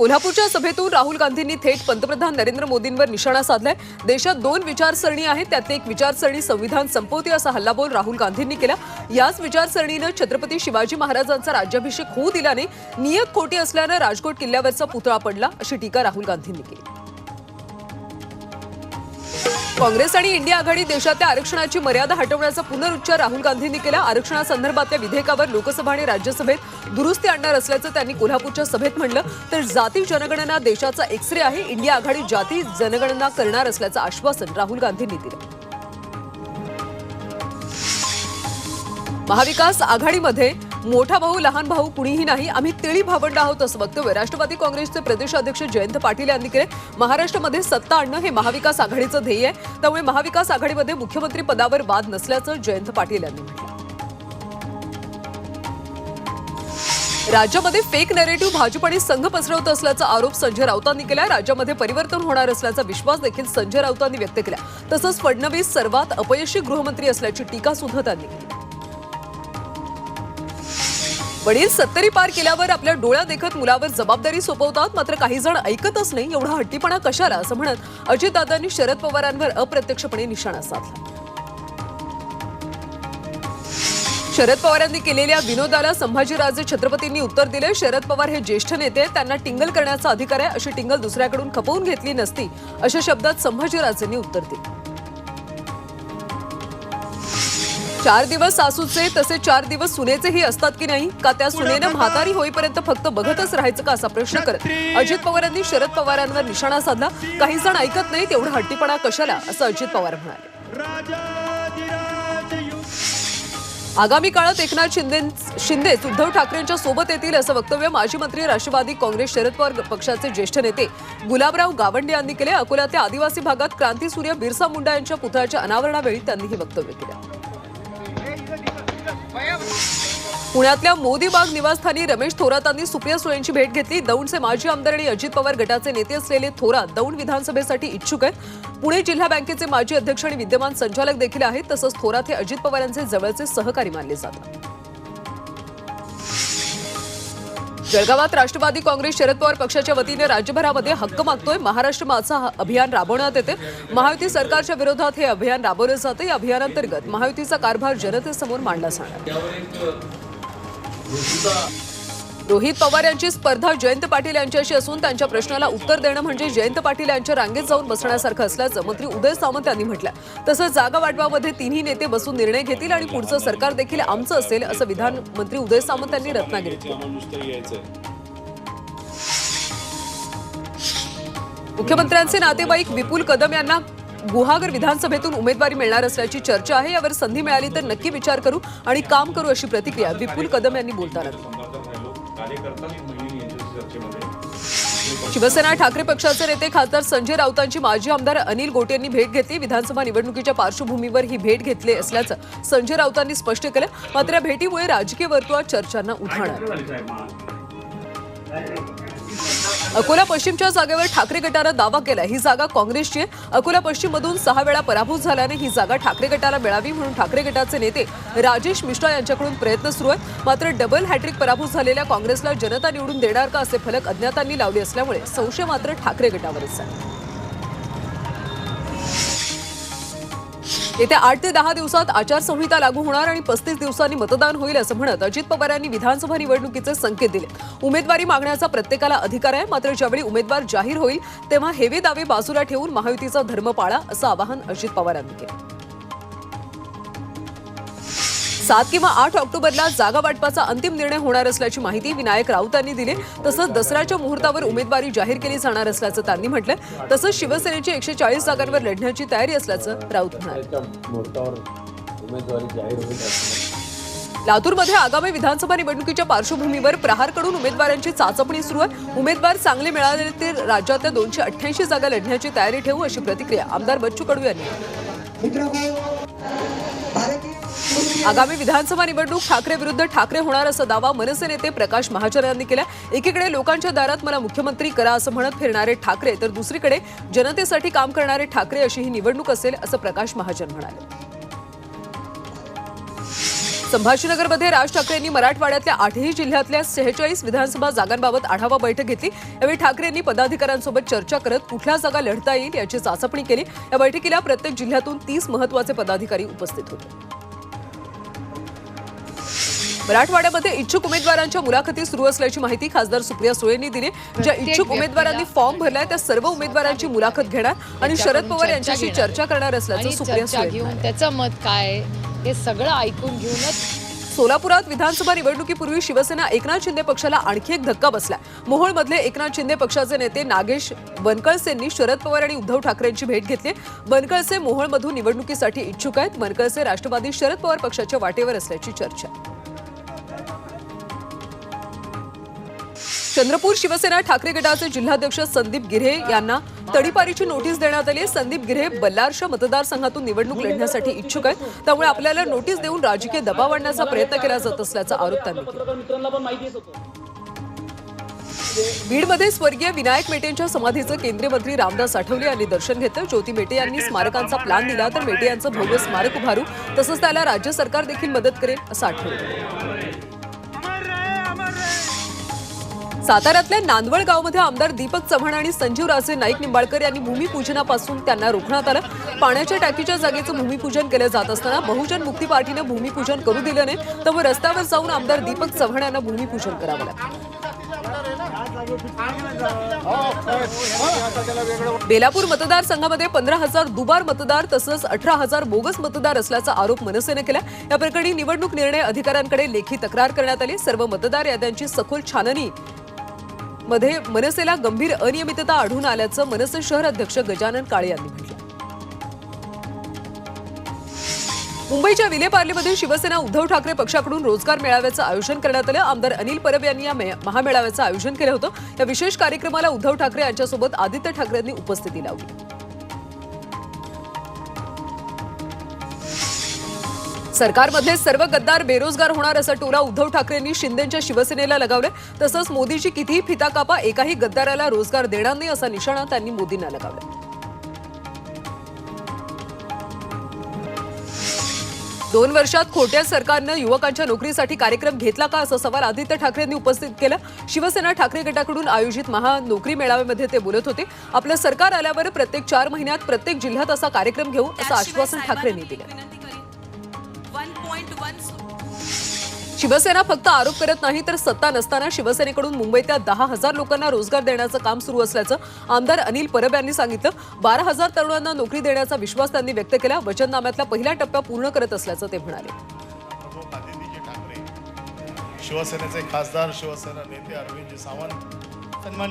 कोल्हापूरच्या सभेतून राहुल गांधींनी थेट पंतप्रधान नरेंद्र मोदींवर निशाणा साधलाय. देशात दोन विचारसरणी आहेत त्यातली एक विचारसरणी संविधान संपवते असा हल्लाबोल राहुल गांधींनी केला. याच विचारसरणीनं छत्रपती शिवाजी महाराजांचा राज्याभिषेक होऊ दिल्याने नियत खोटी असल्यानं राजकोट किल्ल्यावरचा पुतळा पडला अशी टीका राहुल गांधींनी केली. काँग्रेस आणि इंडिया आघाडी देशातल्या आरक्षणाची मर्यादा हटवण्याचा पुनरुच्चार राहुल गांधींनी केला. आरक्षणासंदर्भातल्या विधेयकावर लोकसभा आणि राज्यसभेत दुरुस्ती आणणार असल्याचं त्यांनी कोल्हापूरच्या सभेत म्हणलं. तर जाती जनगणना देशाचा एक्सरे आहे. इंडिया आघाडी जाती जनगणना करणार असल्याचं आश्वासन राहुल गांधींनी दिलं. महाविकास आघाडीमध्ये मोठा भाऊ लहान भाऊ कुणीही नाही. आम्ही तिळी भावंड आहोत असं वक्तव्य राष्ट्रवादी काँग्रेसचे प्रदेशाध्यक्ष जयंत पाटील यांनी केले महाराष्ट्रामध्ये सत्ता आणणं हे महाविकास आघाडीचं ध्येय आहे. त्यामुळे महाविकास आघाडीमध्ये मुख्यमंत्री पदावर वाद नसल्याचं जयंत पाटील यांनी म्हटलं राज्यामध्ये फेक नरेटिव्ह भाजप आणि संघ पसरवत असल्याचा आरोप संजय राऊतांनी केला राज्यामध्ये परिवर्तन होणार असल्याचा विश्वास देखील संजय राऊतांनी व्यक्त केला तसंच फडणवीस सर्वात अपयशी गृहमंत्री असल्याची टीका सुद्धा त्यांनी केली. वडील सत्तरी पार केल्यावर आपल्या डोळ्या देखत मुलावर जबाबदारी सोपवतात मात्र काही जण ऐकतच नाही एवढा हट्टीपणा कशाला असं म्हणत अजितदादांनी शरद पवारांवर अप्रत्यक्षपणे निशाणा साधला. शरद पवारांनी केलेल्या विनोदाला संभाजीराजे छत्रपतींनी उत्तर दिले. शरद पवार हे ज्येष्ठ नेते त्यांना टिंगल करण्याचा अधिकार आहे अशी टिंगल दुसऱ्याकडून खपवून घेतली नसती अशा शब्दात संभाजीराजेंनी उत्तर दिले. चार दिवस सासूचे तसे चार दिवस सुनेचेही असतात की नाही? का त्या सुनेनं म्हातारी होईपर्यंत फक्त बघतच राहायचं का असा प्रश्न करत? अजित पवारांनी शरद पवारांवर निशाणा साधला. काही जण ऐकत नाही तेवढा हट्टीपणा कशाला? असं अजित पवार म्हणाले. आगामी काळात एकनाथ शिंदे शिंदेच उद्धव ठाकरेंच्या सोबत येतील असं वक्तव्य माजी मंत्री राष्ट्रवादी काँग्रेस शरद पवार पक्षाचे ज्येष्ठ नेते गुलाबराव गावंडे यांनी केले. अकोल्यातल्या आदिवासी भागात क्रांतीसूर्य बिरसा मुंडा यांच्या पुतळ्याच्या अनावरणावेळी त्यांनी हे वक्तव्य केलं. पुण्यातल्या मोदी बाग निवासस्थानी रमेश थोरातांनी सुप्रिया सुळेंची भेट घेतली. दौंडचे माजी आमदार आणि अजित पवार गटाचे नेते असलेले थोरात दौंड विधानसभेसाठी इच्छुक आहेत. पुणे जिल्हा बँकेचे माजी अध्यक्ष आणि विद्यमान संचालक देखील आहेत. तसंच थोरात हे अजित पवारांचे जवळचे सहकारी मानले जातात. जळगावात राष्ट्रवादी काँग्रेस शरद पवार पक्षाच्या वतीने राज्यभरामध्ये हक्क मागतोय. महाराष्ट्र माझा अभियान राबवण्यात येते. महायुती सरकारच्या विरोधात हे अभियान राबवलं जातं. या अभियानांतर्गत महायुतीचा कारभार जनतेसमोर मांडला जाणार रोहित पवार यांची स्पर्धा जयंत पाटील यांच्याशी असून त्यांच्या प्रश्नाला उत्तर देणं म्हणजे जयंत पाटील यांच्या रांगेत जाऊन बसण्यासारखं असल्याचं मंत्री उदय सामंत यांनी म्हटलं तसंच जागा वाटपामध्ये तिन्ही नेते बसून निर्णय घेतील आणि पुढचं सरकार देखील आमचं असेल असं विधान मंत्री उदय सामंत यांनी रत्नागिरीत मुख्यमंत्र्यांचे नातेवाईक विपुल कदम यांना गुहागर विधानसभेतून उमेदवारी मिळणार असल्याची चर्चा आहे. यावर संधी मिळाली तर नक्की विचार करू आणि काम करू अशी प्रतिक्रिया विपुल कदम यांनी बोलताना दिली. शिवसेना ठाकरे पक्षाचे नेते खासदार संजय राऊतांची माजी आमदार अनिल गोटे यांनी भेट घेतली. विधानसभा निवडणुकीच्या पार्श्वभूमीवर ही भेट घेतली असल्याचं संजय राऊतांनी स्पष्ट केलं. मात्र या भेटीमुळे राजकीय वर्तुळात चर्चांना उधाण अकोला पश्चिमच्या जागेवर ठाकरे गटानं दावा केला ही जागा काँग्रेसची आहे. अकोला पश्चिम मधून सहा वेळा पराभूत झाल्याने ही जागा ठाकरे गटाला मिळावी म्हणून ठाकरे गटाचे नेते राजेश मिश्रा यांच्याकडून प्रयत्न सुरू आहेत. मात्र डबल हॅट्रिक पराभूत झालेल्या काँग्रेसला जनता निवडून देणार का असे फलक अज्ञातांनी लावले असल्यामुळे संशय मात्र ठाकरे गटावरच आहे. येत्या आठ ते दहा दिवसात आचारसंहिता लागू होणार आणि पस्तीस दिवसांनी मतदान होईल असं म्हणत अजित पवार यांनी विधानसभा निवडणुकीचे संकेत दिले. उमेदवारी मागण्याचा प्रत्येकाला अधिकार आहे मात्र ज्यावेळी उमेदवार जाहीर होईल तेव्हा हेवे दावे बाजूला ठेवून महायुतीचा धर्म पाळा असं आवाहन अजित पवार यांनी केलं. सात किंवा आठ ऑक्टोबरला जागा वाटपाचा अंतिम निर्णय होणार असल्याची माहिती विनायक राऊत यांनी दिली. तसंच दसऱ्याच्या मुहूर्तावर उमेदवारी जाहीर केली जाणार असल्याचं त्यांनी म्हटलं तसंच शिवसेनेची एकशे चाळीस जागांवर लढण्याची तयारी असल्याचं राऊत म्हणाले. लातूरमध्ये आगामी विधानसभा निवडणुकीच्या पार्श्वभूमीवर प्रहारकडून उमेदवारांची चाचपणी सुरू आहे. उमेदवार चांगले मिळाले तर राज्यातल्या दोनशे अठ्ठ्याऐंशी जागा लढण्याची तयारी ठेवू अशी प्रतिक्रिया आमदार बच्चू कडू यांनी. आगामी विधानसभा निवडणूक ठाकरे विरुद्ध ठाकरे होणार असा दावा मनसे नेते प्रकाश महाजन यांनी केला एकीकडे लोकांच्या दारात मला मुख्यमंत्री करा असं म्हणत फिरणारे ठाकरे तर दुसरीकडे जनतेसाठी काम करणारे ठाकरे अशी ही निवडणूक असेल असं प्रकाश महाजन म्हणाले. संभाजीनगरमध्ये राज ठाकरेंनी मराठवाड्यातल्या आठही जिल्ह्यातल्या सेहेचाळीस विधानसभा जागांबाबत आढावा बैठक घेतली. यावेळी ठाकरेंनी पदाधिकाऱ्यांसोबत चर्चा करत कुठल्या जागा लढता येईल याची चाचपणी केली. या बैठकीला प्रत्येक जिल्ह्यातून तीस महत्त्वाचे पदाधिकारी उपस्थित होते. मराठवाड्यामध्ये इच्छुक उमेदवारांच्या मुलाखती सुरू असल्याची माहिती खासदार सुप्रिया सुळेंनी दिली. ज्या इच्छुक उमेदवारांनी फॉर्म भरलाय त्या सर्व उमेदवारांची मुलाखत घेणार आणि शरद पवार यांच्याशी. चर्चा करणार असल्याचं सुप्रिया सुळे घेऊन त्याचं मत काय हे सगळं ऐकून घेऊनच सोलापुरात विधानसभा निवडणुकीपूर्वी शिवसेना एकनाथ शिंदे पक्षाला आणखी एक धक्का बसला. मोहोळमधले एकनाथ शिंदे पक्षाचे नेते नागेश बनकळसेंनी शरद पवार आणि उद्धव ठाकरेंची भेट घेतली. बनकळसे मोहोळमधून निवडणुकीसाठी इच्छुक आहेत. बनकळसे राष्ट्रवादी शरद पवार पक्षाच्या वाटेवर असल्याची चर्चा. चंद्रपूर शिवसेना ठाकरे गटाचे जिल्हाध्यक्ष संदीप गिरे यांना तडीपारीची नोटीस देण्यात आली आहे. संदीप गिरे बल्लारशा मतदारसंघातून निवडणूक लढण्यासाठी इच्छुक आहेत. त्यामुळे आपल्याला नोटीस देऊन राजकीय दबाव आणण्याचा प्रयत्न केला जात असल्याचा आरोप त्यांनी केला. बीडमध्ये स्वर्गीय विनायक मेटेंच्या समाधीचं केंद्रीय मंत्री रामदास आठवले यांनी दर्शन घेतलं. ज्योती मेटे यांनी स्मारकांचा प्लॅन दिला तर मेटे यांचं भव्य स्मारक उभारू. तसंच त्याला राज्य सरकार देखील मदत करेल असं आठवलं. साताऱ्यातल्या नांदवळ गावमध्ये आमदार दीपक चव्हाण आणि संजीव राजे नाईक निंबाळकर यांनी भूमिपूजनापासून त्यांना रोखण्यात आलं. पाण्याच्या टाकीच्या जागेचं भूमिपूजन केलं जात असताना बहुजन मुक्ती पार्टीनं भूमिपूजन करू दिलं नाही त्यामुळे रस्त्यावर जाऊन आमदार दीपक चव्हाण यांना भूमिपूजन करावं लागलं. बेलापूर मतदारसंघामध्ये पंधरा हजार दुबार मतदार तसंच अठरा हजार बोगस मतदार असल्याचा आरोप मनसेनं केला. या प्रकरणी निवडणूक निर्णय अधिकाऱ्यांकडे लेखी तक्रार करण्यात आली. सर्व मतदार याद्यांची सखोल छाननी मध्ये मनसेला गंभीर अनियमितता आढळून आल्याचं मनसे शहर अध्यक्ष गजानन काळे यांनी म्हटलं मुंबईच्या विलेपार्लेमध्ये शिवसेना उद्धव ठाकरे पक्षाकडून रोजगार मेळाव्याचं आयोजन करण्यात आलं. आमदार अनिल परब यांनी या महामेळाव्याचं आयोजन केलं होतं. या विशेष कार्यक्रमाला उद्धव ठाकरे यांच्यासोबत आदित्य ठाकरेंनी उपस्थिती लावली. सरकारमधले सर्व गद्दार बेरोजगार होणार असा टोला उद्धव ठाकरेंनी शिंदेच्या शिवसेनेला लगावलं. तसंच मोदीची कितीही फिता कापा एकाही गद्दाराला रोजगार देणार नाही असा निशाणा त्यांनी मोदींना लगावला. दोन वर्षात खोट्या सरकारनं युवकांच्या नोकरीसाठी कार्यक्रम घेतला का असा सवाल आदित्य ठाकरेंनी उपस्थित केला. शिवसेना ठाकरे गटाकडून आयोजित महा नोकरी मेळाव्यामध्ये ते बोलत होते. आपलं सरकार आल्यावर प्रत्येक चार महिन्यात प्रत्येक जिल्ह्यात असा कार्यक्रम घेऊ असं आश्वासन ठाकरेंनी दिलं. शिवसेना फक्त आरोप करत नाही तर सत्ता नसताना शिवसेनेकडून मुंबईतल्या दहा हजार लोकांना रोजगार देण्याचं काम सुरू असल्याचं आमदार अनिल परब यांनी सांगितलं. बारा हजार तरुणांना नोकरी देण्याचा विश्वास त्यांनी व्यक्त केला. वचननाम्यातला पहिला टप्पा पूर्ण करत असल्याचं ते म्हणाले. शिवसेनेचे खासदार शिवसेना नेते अरविंदजी सावंत सन्मान